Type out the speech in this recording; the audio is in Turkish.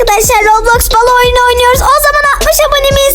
arkadaşlar Roblox balo oyunu oynuyoruz. O zaman 60 abonemiz.